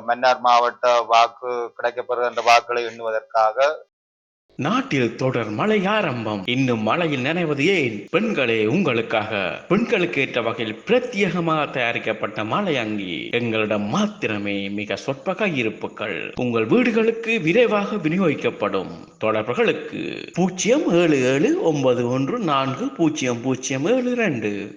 மன்னார் மாவட்ட வாக்கு கிடைக்கப்பெறுகின்ற வாக்குகளை எண்ணுவதற்காக நாட்டில் தொடர் மழை ஆரம்பம். இன்னும் மழையில் நனைவது ஏன்? பெண்களே உங்களுக்காக. பெண்களுக்கு ஏற்ற வகையில் பிரத்யேகமாக தயாரிக்கப்பட்ட மலை அங்கி எங்களிடம் மாத்திரமே மிக சொற்ப கையிருப்புகள் உங்கள் வீடுகளுக்கு விரைவாக விநியோகிக்கப்படும். தொடர்புகளுக்கு பூஜ்ஜியம் ஏழு ஏழு ஒன்பது ஒன்று நான்கு பூஜ்ஜியம் பூஜ்ஜியம் ஏழு ரெண்டு.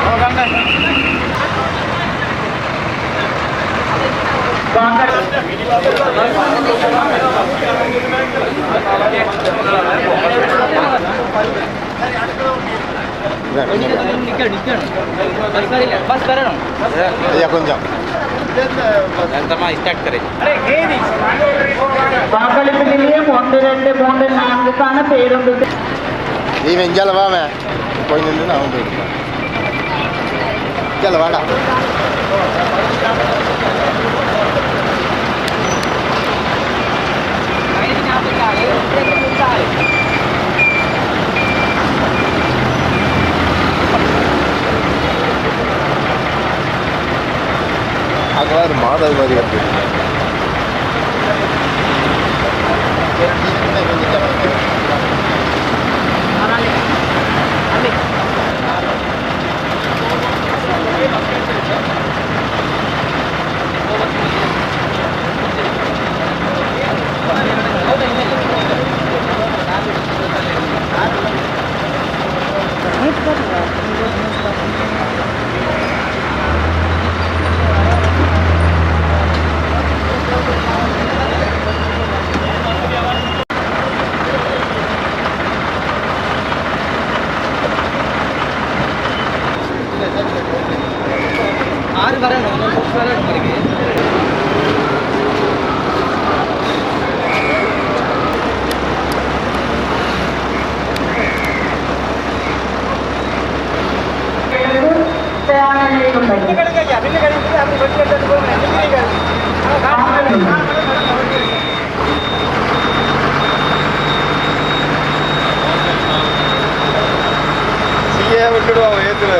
நினைக்காங்க ஐயா கொஞ்சம் வாக்களிப்பு நிலையம் ஒன்று ரெண்டு மூன்று நான்குக்கான பேருந்து நீ வெஞ்சால வாவே போய் நின்று நான் போயிருக்கேன் வாடா. அங்கே ஒரு மாடல் மாதிரி இருக்கு.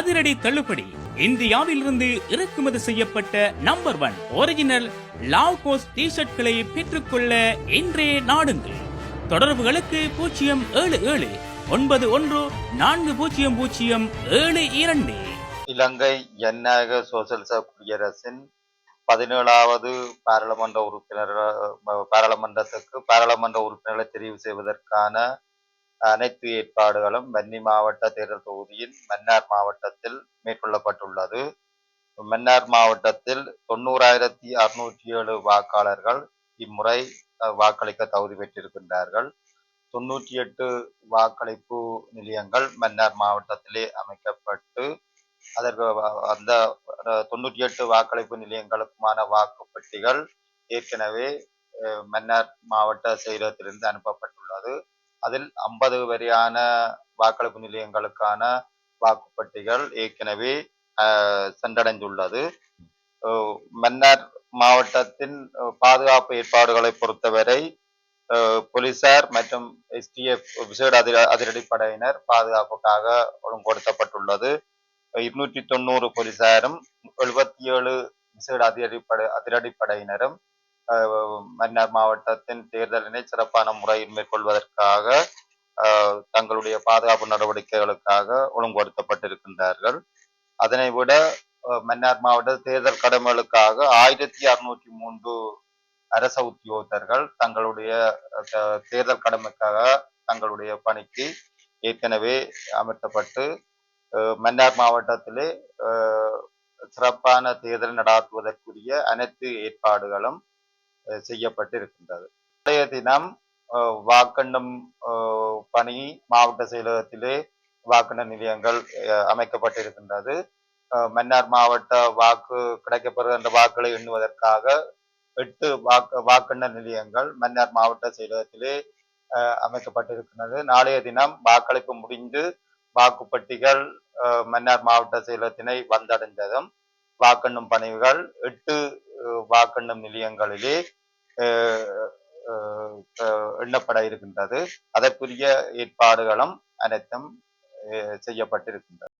அதிரடி தள்ளுபடி. இந்தியாவிலிருந்து இறக்குமதி செய்யப்பட்ட நம்பர் ஒன் ஒரிஜினல் லாவ்கோஸ் டி ஷர்ட்களை பெற்றுக்கொள்ள இன்றே நாடுங்கள். தொடர்புகளுக்கு பூஜ்ஜியம் ஏழு ஏழு ஒன்பது ஒன்று நான்கு பூஜ்ஜியம் பூஜ்ஜியம் ஏழு இரண்டு. இலங்கை ஜனநாயக சோசலிச குடியரசின் பதினேழாவது பாராளுமன்ற உறுப்பினர் பாராளுமன்றத்துக்கு பாராளுமன்ற உறுப்பினர்களை தெரிவு செய்வதற்கான அனைத்து ஏற்பாடுகளும் வன்னி மாவட்ட தேர்தல் தொகுதியின் மன்னார் மாவட்டத்தில் மேற்கொள்ளப்பட்டுள்ளது. மன்னார் மாவட்டத்தில் தொண்ணூறாயிரத்தி அறுநூற்றி ஏழு வாக்காளர்கள் இம்முறை வாக்களிக்க தகுதி பெற்றிருக்கின்றார்கள். தொண்ணூற்றி எட்டு வாக்களிப்பு நிலையங்கள் மன்னார் மாவட்டத்திலே அமைக்கப்பட்டு அதற்கு அந்த தொண்ணூற்றி எட்டு வாக்களிப்பு நிலையங்களுக்குமான வாக்குப்பெட்டிகள் ஏற்கனவே மன்னார் மாவட்ட செயலகத்திலிருந்து அனுப்பப்பட்டுள்ளது. அதில் ஐம்பது வரையான வாக்களிப்பு நிலையங்களுக்கான வாக்குப்பெட்டிகள் ஏற்கனவே அஹ், சென்றடைந்துள்ளது. மன்னர் மன்னார் மாவட்டத்தின் பாதுகாப்பு ஏற்பாடுகளை பொறுத்தவரை போலீசார் மற்றும் எஸ்டிஎஃப் விசேட அதிர அதிரடிப்படையினர் பாதுகாப்புக்காக ஒழுங்குபடுத்தப்பட்டுள்ளது. இருநூற்றி தொண்ணூறு போலீசாரும் எழுபத்தி ஏழு விசேட அதிரடிப்படை அதிரடிப்படையினரும் மன்னார் மாவட்டத்தின் தேர்தலினை சிறப்பான முறையில் மேற்கொள்வதற்காக தங்களுடைய பாதுகாப்பு நடவடிக்கைகளுக்காக ஒழுங்குபடுத்தப்பட்டிருக்கின்றார்கள். அதனை விட மன்னார் மாவட்ட தேர்தல் கடமைகளுக்காக ஆயிரத்தி அறுநூற்றி மூன்று அரச உத்தியோகத்தர்கள் தங்களுடைய தேர்தல் கடமைக்காக தங்களுடைய பணிக்கு ஏற்கனவே அமர்த்தப்பட்டு மன்னார் மாவட்டத்திலே சிறப்பான தேர்தல் நடாத்துவதற்குரிய அனைத்து ஏற்பாடுகளும் செய்யப்பட்டிருக்கின்றது. இன்றைய தினம் வாக்கண்டம் பணி மாவட்ட செயலகத்திலே வாக்கண்ட நிலையங்கள் அமைக்கப்பட்டிருக்கின்றது. மன்னார் மாவட்ட வாக்கு கிடைக்கப்படுகின்ற வாக்குகளை எண்ணுவதற்காக எட்டு வாக்கு வாக்கெண்ண நிலையங்கள் மன்னார் மாவட்ட செயலகத்திலே அமைக்கப்பட்டிருக்கின்றது. நாளைய தினம் வாக்களிப்பு முடிந்து வாக்குப்பட்டிகள் மன்னார் மாவட்ட செயலகத்தினை வந்தடைந்ததும் வாக்கெண்ணும் பணிகள் எட்டு வாக்கெண்ணும் நிலையங்களிலே அஹ், அஹ், எண்ணப்பட இருக்கின்றது. அதற்குரிய ஏற்பாடுகளும் அனைத்தும் அஹ், செய்யப்பட்டிருக்கின்றது